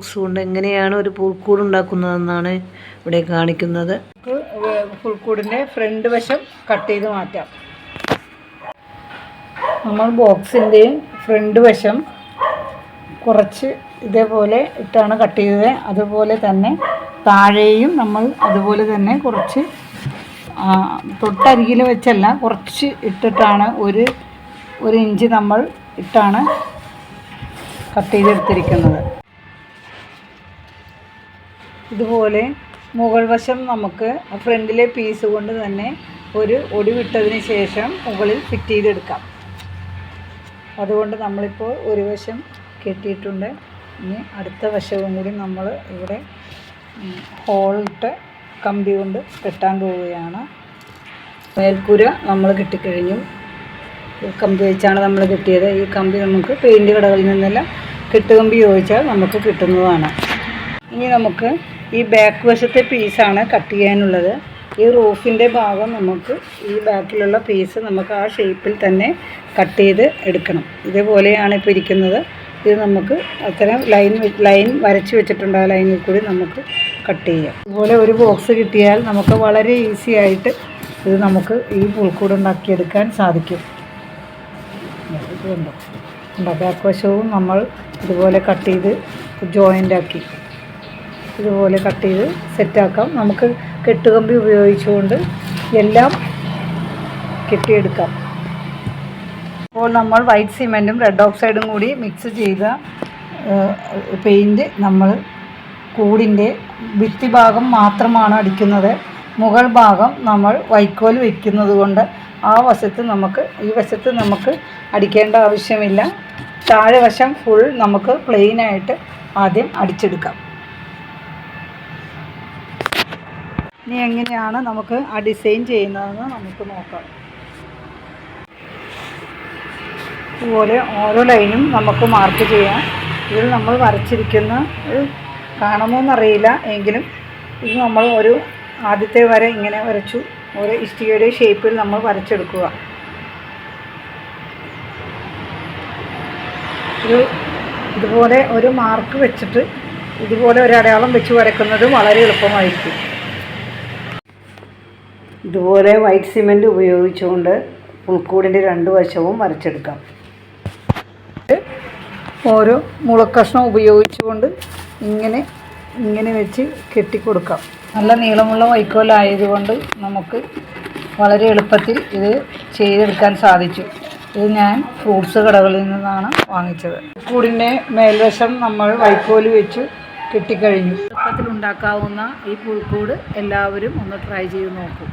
Box കൊണ്ട് എങ്ങനെയാണ് ഒരു പുൽക്കൂട് ഉണ്ടാക്കുന്നതെന്നാണ് ഇവിടെ കാണിക്കുന്നത്. പുൽക്കൂടിന്റെ ഫ്രണ്ട് വശം കട്ട് ചെയ്ത് മാറ്റാം. നമ്മൾ ബോക്സിന്റെയും ഫ്രണ്ട് വശം കുറച്ച് ഇതേപോലെ ഇട്ടാണ് കട്ട് ചെയ്തത്. അതുപോലെ തന്നെ താഴെയും നമ്മൾ അതുപോലെ തന്നെ കുറച്ച് തൊട്ടരികിൽ വെച്ചല്ല കുറച്ച് ഇട്ടിട്ടാണ് ഒരു ഒരു ഇഞ്ച് നമ്മൾ ഇട്ടാണ് കട്ട് ചെയ്തെടുത്തിരിക്കുന്നത്. ഇതുപോലെ മുകൾ വശം നമുക്ക് ഫ്രണ്ടിലെ പീസ് കൊണ്ട് തന്നെ ഒരു ഒടിവിട്ടതിന് ശേഷം മുകളിൽ ഫിറ്റ് ചെയ്തെടുക്കാം. അതുകൊണ്ട് നമ്മളിപ്പോൾ ഒരു വശം കെട്ടിയിട്ടുണ്ട്. ഇനി അടുത്ത വശവും കൂടി നമ്മൾ ഇവിടെ ഹോളിട്ട് കമ്പി കൊണ്ട് കെട്ടാൻ പോവുകയാണ്. മേൽക്കൂര നമ്മൾ കെട്ടിക്കഴിഞ്ഞു. കമ്പി വെച്ചാണ് നമ്മൾ കെട്ടിയത്. ഈ കമ്പി നമുക്ക് പെയിന്റ് കടകളിൽ നിന്നെല്ലാം കെട്ടുകമ്പി ചോദിച്ചാൽ നമുക്ക് കിട്ടുന്നതാണ്. ഇനി നമുക്ക് ഈ ബാക്ക് വശത്തെ പീസാണ് കട്ട് ചെയ്യാനുള്ളത്. ഈ റൂഫിന്റെ ഭാഗം നമുക്ക് ഈ ബാക്കിലുള്ള പീസ് നമുക്ക് ആ ഷേപ്പിൽ തന്നെ കട്ട് ചെയ്ത് എടുക്കണം. ഇതേപോലെയാണ് ഇപ്പോൾ ഇരിക്കുന്നത്. ഇത് നമുക്ക് അത്തരം ലൈൻ ലൈൻ വരച്ച് വെച്ചിട്ടുണ്ട്. ആ ലൈനിൽ കൂടി നമുക്ക് കട്ട് ചെയ്യാം. ഇതുപോലെ ഒരു ബോക്സ് കിട്ടിയാൽ നമുക്ക് വളരെ ഈസി ആയിട്ട് ഇത് നമുക്ക് ഈ പുൽക്കൂട് ഉണ്ടാക്കിയെടുക്കാൻ സാധിക്കും. ഇതുണ്ടോ ഉണ്ടോ ബാക്ക് വശവും നമ്മൾ ഇതുപോലെ കട്ട് ചെയ്ത് ജോയിന്റ് ആക്കി. ഇതുപോലെ കട്ട് ചെയ്ത് സെറ്റാക്കാം. നമുക്ക് കെട്ടുകമ്പി ഉപയോഗിച്ചുകൊണ്ട് എല്ലാം കെട്ടിയെടുക്കാം. അപ്പോൾ നമ്മൾ വൈറ്റ് സിമെന്റും റെഡ് ഓക്സൈഡും കൂടി മിക്സ് ചെയ്ത പെയിന്റ് നമ്മൾ കൂടിന്റെ ഭിത്തി ഭാഗം മാത്രമാണ് അടിക്കുന്നത്. മുകൾ ഭാഗം നമ്മൾ വൈക്കോൽ വയ്ക്കുന്നത് കൊണ്ട് ആ വശത്ത് നമുക്ക് ഈ വശത്ത് നമുക്ക് അടിക്കേണ്ട ആവശ്യമില്ല. താഴെ വശം ഫുൾ നമുക്ക് പ്ലെയിനായിട്ട് ആദ്യം അടിച്ചെടുക്കാം. ഇനി എങ്ങനെയാണ് നമുക്ക് ആ ഡിസൈൻ ചെയ്യുന്നതെന്ന് നമുക്ക് നോക്കാം. ഇതുപോലെ ഓരോ ലൈനും നമുക്ക് മാർക്ക് ചെയ്യാം. ഇതിൽ നമ്മൾ വരച്ചിരിക്കുന്ന കാണുമോയെന്നറിയില്ല എങ്കിലും ഇത് നമ്മൾ ഒരു ആദ്യത്തെ വര ഇങ്ങനെ വരച്ചു. ഒരു ഇഷ്ടികയുടെ ഷേപ്പിൽ നമ്മൾ വരച്ചെടുക്കുക. ഒരു ഇതുപോലെ ഒരു മാർക്ക് വെച്ചിട്ട് ഇതുപോലെ ഒരു അടയാളം വെച്ച് വരക്കുന്നത് വളരെ എളുപ്പമായിരിക്കും. ഇതുപോലെ വൈറ്റ് സിമെന്റ് ഉപയോഗിച്ചുകൊണ്ട് പുൽക്കൂടിന്റെ രണ്ട് വശവും വരച്ചെടുക്കാം. ഓരോ മുളക്കഷ്ണം ഉപയോഗിച്ചുകൊണ്ട് ഇങ്ങനെ ഇങ്ങനെ വെച്ച് കെട്ടിക്കൊടുക്കാം. നല്ല നീളമുള്ള വൈക്കോലായതുകൊണ്ട് നമുക്ക് വളരെ എളുപ്പത്തിൽ ഇത് ചെയ്തെടുക്കാൻ സാധിച്ചു. ഇത് ഞാൻ ഫ്രൂട്ട്സ് കടകളിൽ നിന്നാണ് വാങ്ങിച്ചത്. കൂടിന്റെ മേൽവശം നമ്മൾ വൈക്കോൽ വെച്ച് കെട്ടിക്കഴിഞ്ഞു. എളുപ്പത്തിൽ ഉണ്ടാക്കാവുന്ന ഈ പുൽക്കൂട് എല്ലാവരും ഒന്ന് ട്രൈ ചെയ്ത് നോക്കൂ.